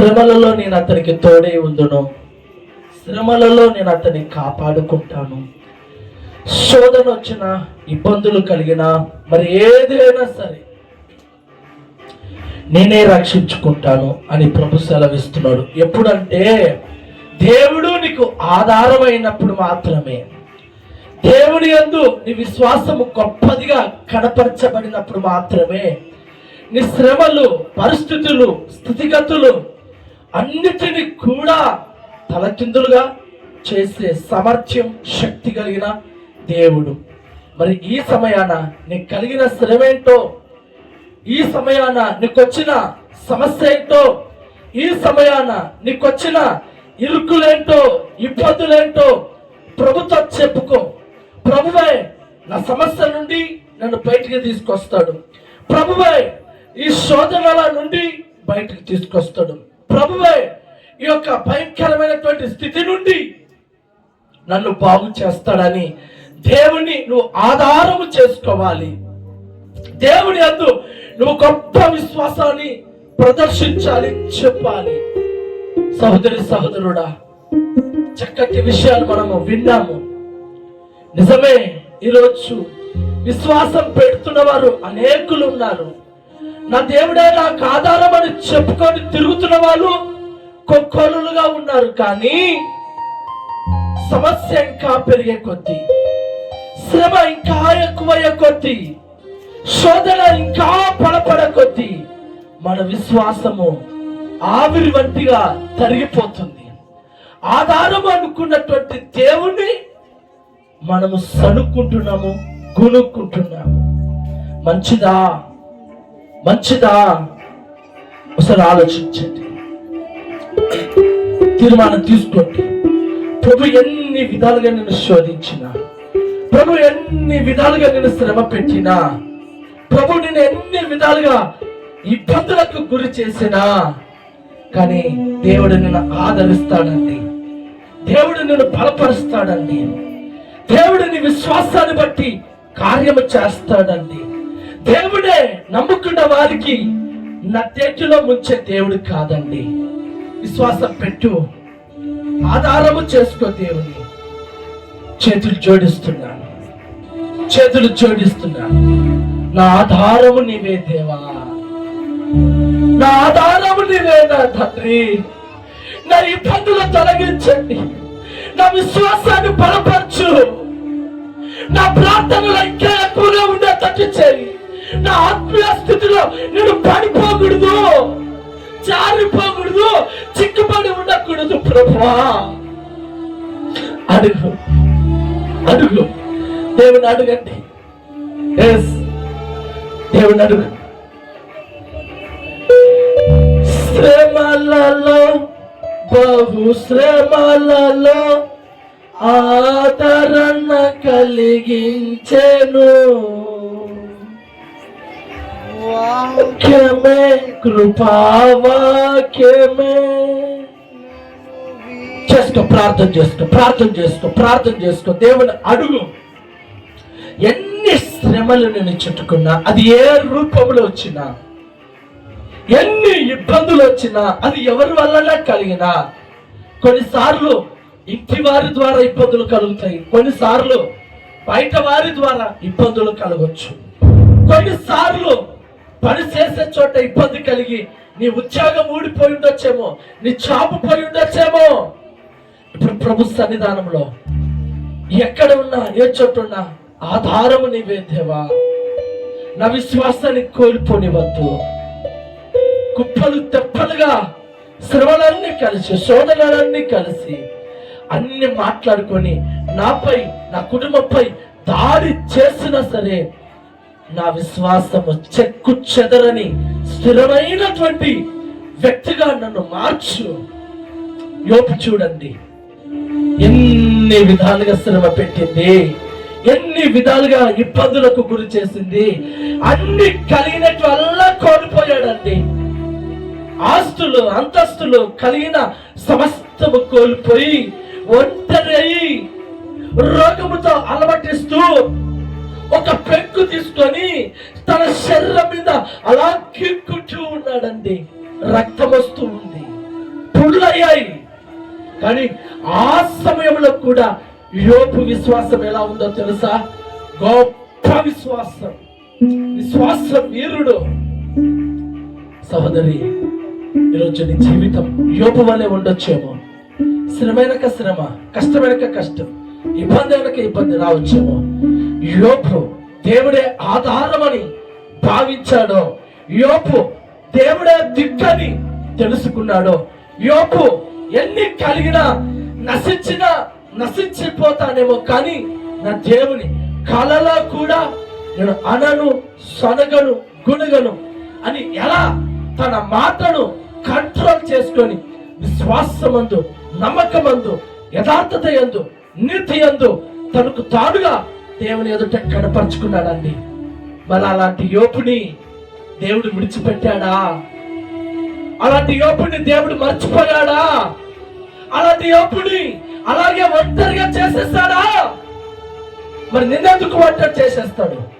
శ్రమలలో నేను అతనికి తోడే ఉందును శ్రమలలో నేను అతన్ని కాపాడుకుంటాను. శోధన వచ్చిన ఇబ్బందులు కలిగిన మరి ఏదైనా సరే నేనే రక్షించుకుంటాను అని ప్రభు సెలవిస్తున్నాడు. ఎప్పుడంటే దేవుడు నీకు ఆధారమైనప్పుడు మాత్రమే. దేవుని యందు నీ విశ్వాసము గొప్పదిగా కనపరచబడినప్పుడు మాత్రమే నీ శ్రమలు పరిస్థితులు స్థితిగతులు అన్నిటిని కూడా తలకిందులుగా చేసే సామర్థ్యం శక్తి కలిగిన దేవుడు. మరి ఈ సమయాన నీకు కలిగిన శ్రమేంటో ఈ సమయాన నీకొచ్చిన సమస్య ఏంటో ఈ సమయాన నీకొచ్చిన ఇరుకులేంటో ఇబ్బందులేంటో ప్రభుతో చెప్పుకో. ప్రభువే నా సమస్య నుండి నన్ను బయటికి తీసుకొస్తాడు. ప్రభువే ఈ శోధనల నుండి బయటికి తీసుకొస్తాడు. ప్రభువే ఈ యొక్క భయంకరమైనటువంటి స్థితి నుండి నన్ను బాగు చేస్తాడని దేవుని నువ్వు ఆధారము చేసుకోవాలి. దేవుని అందు నువ్వు గొప్ప విశ్వాసాన్ని ప్రదర్శించాలి చెప్పాలి. సహోదరి సహోదరుడా చక్కటి విషయాలు మనము విన్నాము. నిజమే ఈరోజు విశ్వాసం పెడుతున్న వారు అనేకులు ఉన్నారు. నా దేవుడే నాకు ఆధారం అని చెప్పుకొని తిరుగుతున్న వాళ్ళు కొక్కొలుగా ఉన్నారు కానీ సమస్య ఇంకా పెరిగే కొద్దీ శ్రమ ఇంకా ఎక్కువయ్యే కొద్దీ శోధన ఇంకా పడపడ కొద్దీ మన విశ్వాసము ఆవిరి వంటిగా తరిగిపోతుంది. ఆధారం అనుకున్నటువంటి దేవుణ్ణి మనము సనుక్కుంటున్నాము గునుక్కుంటున్నాము మంచిదా? మంచిదా? ఒకసారి ఆలోచించండి. తీర్మానం తీసుకోండి. ప్రభు ఎన్ని విధాలుగా నేను శోధించిన ప్రభు ఎన్ని విధాలుగా నేను శ్రమ పెట్టినా ప్రభు నేను ఎన్ని విధాలుగా ఇబ్బందులకు గురి చేసినా కానీ దేవుడు నిన్ను ఆదరిస్తాడండి. దేవుడు నిన్ను బలపరుస్తాడండి. దేవుడు నీ విశ్వాసాన్ని బట్టి కార్యము చేస్తాడండి. దేవుడే నమ్ముకున్న వారికి నట్టేటిలో ముంచే దేవుడు కాదండి. విశ్వాసం పెట్టు. ఆధారము చేసుకో దేవుని. చేతులు జోడిస్తున్నాను. చేతులు జోడిస్తున్నాను. నా ఆధారము నీవే దేవా. నా ఆధారము నీవే నా తండ్రి. నా ఇబ్బందులు తొలగించండి. నా విశ్వాసాన్ని బలపరచు. నా ప్రార్థనలు ఇంకా ఎక్కువగా ఉండేటట్టు చేయి. నా ఆత్మీయ స్థితిలో నేను పడిపోకూడదు. జారిపోకూడదు. చిక్కుపడి ఉండకూడదు ప్రభా అడుగు. అడుగు. దేవుని అడుగండి. ఎస్ దేవుని అడుగు. శ్రమలలో బహు శ్రమలలో ఆదరణ కలిగించెను. వాక్యమే కృపావాక్యమే చేసుకో ప్రార్థన చేసుకో ప్రార్థన చేసుకో ప్రార్థన చేసుకో దేవుని అడుగు. ఎన్ని శ్రమలు నేను చుట్టుకున్నా అది ఏ రూపంలో వచ్చినా ఎన్ని ఇబ్బందులు వచ్చినా అది ఎవరి వల్ల కలిగినా కొన్నిసార్లు ఇంటి వారి ద్వారా ఇబ్బందులు కలుగుతాయి కొన్నిసార్లు బయట వారి ద్వారా ఇబ్బందులు కలగవచ్చు కొన్నిసార్లు పని చేసే చోట ఇబ్బంది కలిగి నీ ఉద్యోగం ఊడిపోయి ఉండొచ్చేమో నీ చాపు పోయి ఉండొచ్చేమో. ఇప్పుడు ప్రభు సన్నిధానంలో ఎక్కడ ఉన్నా ఏ చోట ఉన్నా ఆధారము నీవే దేవా. నా విశ్వాసాన్ని కోల్పోనివద్దు. కుప్పలు తెప్పలుగా శ్రమలన్నీ కలిసి శోధనలన్నీ కలిసి అన్ని మాట్లాడుకొని నాపై నా కుటుంబంపై దాడి చేసినా సరే నా విశ్వాసము చెక్కు చెదరని స్థిరమైనటువంటి వ్యక్తిగా నన్ను మార్చు. యోపు చూడండి. ఎన్ని విధాలుగా శ్రమ పెట్టింది? ఎన్ని విధాలుగా ఇబ్బందులకు గురి చేసింది? అన్ని కలిగినట్టు అల్లా కోల్పోయాడండి. ఆస్తులు అంతస్తులు కలిగిన సమస్తము కోల్పోయి ఒంటరి రోగముతో అలమటిస్తూ ఒక పెంకు తీసుకొని తన శరీరం మీద అలా కిక్కుంటూ ఉన్నాడండి. రక్తం వస్తూ ఉంది. పుళ్ళయ్యాయి కానీ ఆ సమయంలో కూడా యోపు విశ్వాసం ఎలా ఉందో తెలుసా? గొప్ప విశ్వాసం. విశ్వాస వీరుడు. సహోదరి ఈరోజు నీ జీవితం యోపు వలె ఉండొచ్చేమో. శ్రమైనక శ్రమ కష్టమైనక కష్టం ఇబ్బంది అయినక ఇబ్బంది రావచ్చేమో. యోపు దేవుడే ఆధారమని భావించాడో యోపు దేవుడే దిక్కని తెలుసుకున్నాడో యోపు ఎన్ని కలిగినా నశించినా నశించిపోతానేమో కానీ నా దేవుని కలలో కూడా నేను అనను సొనగను గుణగను అని ఎలా తన మాటను కంట్రోల్ చేసుకొని విశ్వాసమందు నమ్మకమందు యథార్థత ఎందు నీతి ఎందు తనకు తానుగా దేవుని ఎదుట కనపరుచుకున్నాడండి. మరి అలాంటి యోపుని దేవుడు విడిచిపెట్టాడా? అలాంటి యోపుని దేవుడు మర్చిపోయాడా? అలాంటి యోపుని అలాగే ఒంటరిగా చేసేస్తాడా? మరి నిన్నెందుకు ఒంటరి చేసేస్తాడు?